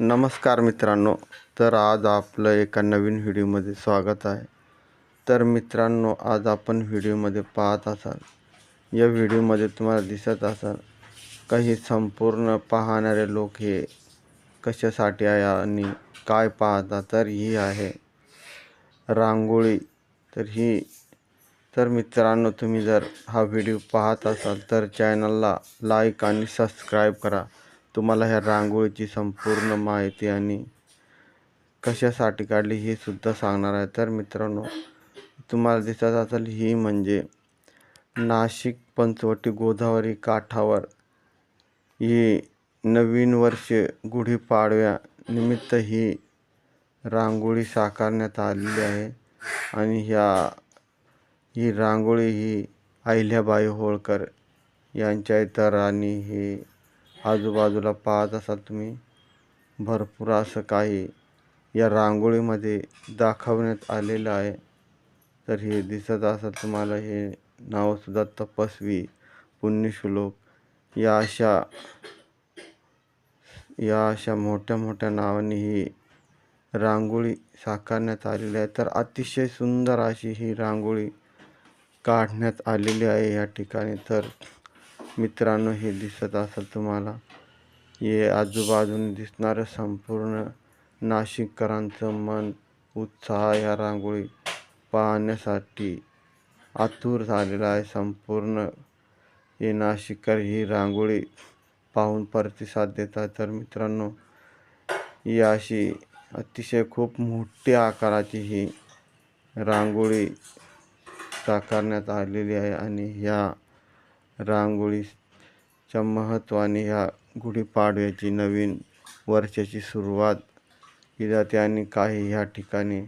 नमस्कार मित्रांनो तर आज आपलं एका नवीन व्हिडिओमध्ये स्वागत आहे. तर मित्रांनो आज आपण व्हिडिओमध्ये पाहत असाल या व्हिडिओमध्ये तुम्हाला दिसत असाल काही संपूर्ण पाहणारे लोक हे कशासाठी आहे आणि काय पाहता तर ही आहे रांगोळी. तर ही तर मित्रांनो तुम्ही जर हा व्हिडिओ पाहत असाल तर चॅनलला लाईक आणि सबस्क्राईब करा. तुम्हाला ह्या रांगोळीची संपूर्ण माहिती आणि कशासाठी काढली हे सुद्धा सांगणार आहे. तर मित्रांनो तुम्हाला दिसत असेल ही म्हणजे नाशिक पंचवटी गोदावरी काठावर ही नवीन वर्ष गुढीपाडव्या निमित्त ही रांगोळी साकारण्यात आलेली आहे. आणि ह्या ही रांगोळी ही अहिल्याबाई होळकर यांच्या इतर आणि ही आजूबाजूला पाहत असाल तुम्ही भरपूर असं काही या रांगोळीमध्ये दाखवण्यात आलेलं आहे. तर हे दिसत असाल तुम्हाला हे नावसुद्धा तपस्वी पुण्यश्लोक. या अशा या अशा मोठ्या मोठ्या नावाने ही रांगोळी साकारण्यात आलेली आहे. तर अतिशय सुंदर अशी ही रांगोळी काढण्यात आलेली आहे या ठिकाणी. तर मित्रांनो हे दिसत असेल तुम्हाला हे आजूबाजूने दिसणारं संपूर्ण नाशिककरांचं मन उत्साह या रांगोळी पाहण्यासाठी आतुर झालेला आहे संपूर्ण. हे नाशिककर ही रांगोळी पाहून प्रतिसाद देतात तर मित्रांनो ही अशी अतिशय खूप मोठ्या आकाराची ही रांगोळी साकारण्यात आलेली आहे आणि ह्या रांगोळीच्या महत्त्वाने ह्या गुढीपाडव्याची नवीन वर्षाची सुरुवात केली जाते आणि काही ह्या ठिकाणी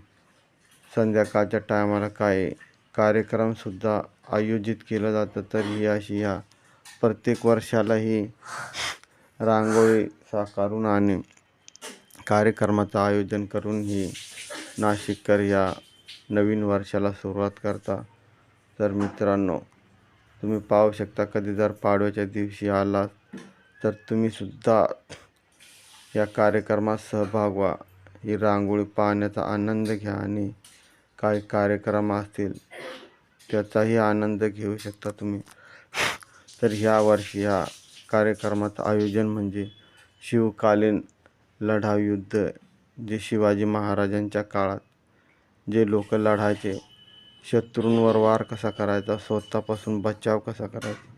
संध्याकाळच्या टायमाला काही कार्यक्रमसुद्धा आयोजित केलं जातं. तर ही अशी ह्या प्रत्येक वर्षाला ही रांगोळी साकारून आणि कार्यक्रमाचं आयोजन करून ही नाशिककर या नवीन वर्षाला सुरुवात करता. तर मित्रांनो तुम्ही पाहू शकता कधी जर पाडव्याच्या दिवशी आलात तर तुम्हीसुद्धा या कार्यक्रमात सहभाग व्हा. ही रांगोळी पाहण्याचा आनंद घ्या आणि काही कार्यक्रम असतील त्याचाही आनंद घेऊ शकता तुम्ही. तर ह्या वर्षी ह्या कार्यक्रमाचं आयोजन म्हणजे शिवकालीन लढाऊ युद्ध जे शिवाजी महाराजांच्या काळात जे लोक लढायचे. शत्रूंवर वार कसा करायचा? स्वतःपासून बचाव कसा करायचा?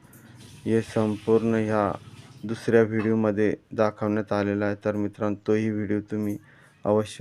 हे संपूर्ण ह्या दुसऱ्या व्हिडिओमध्ये दाखवण्यात आलेलं आहे. तर मित्रांनो तोही व्हिडिओ तुम्ही अवश्य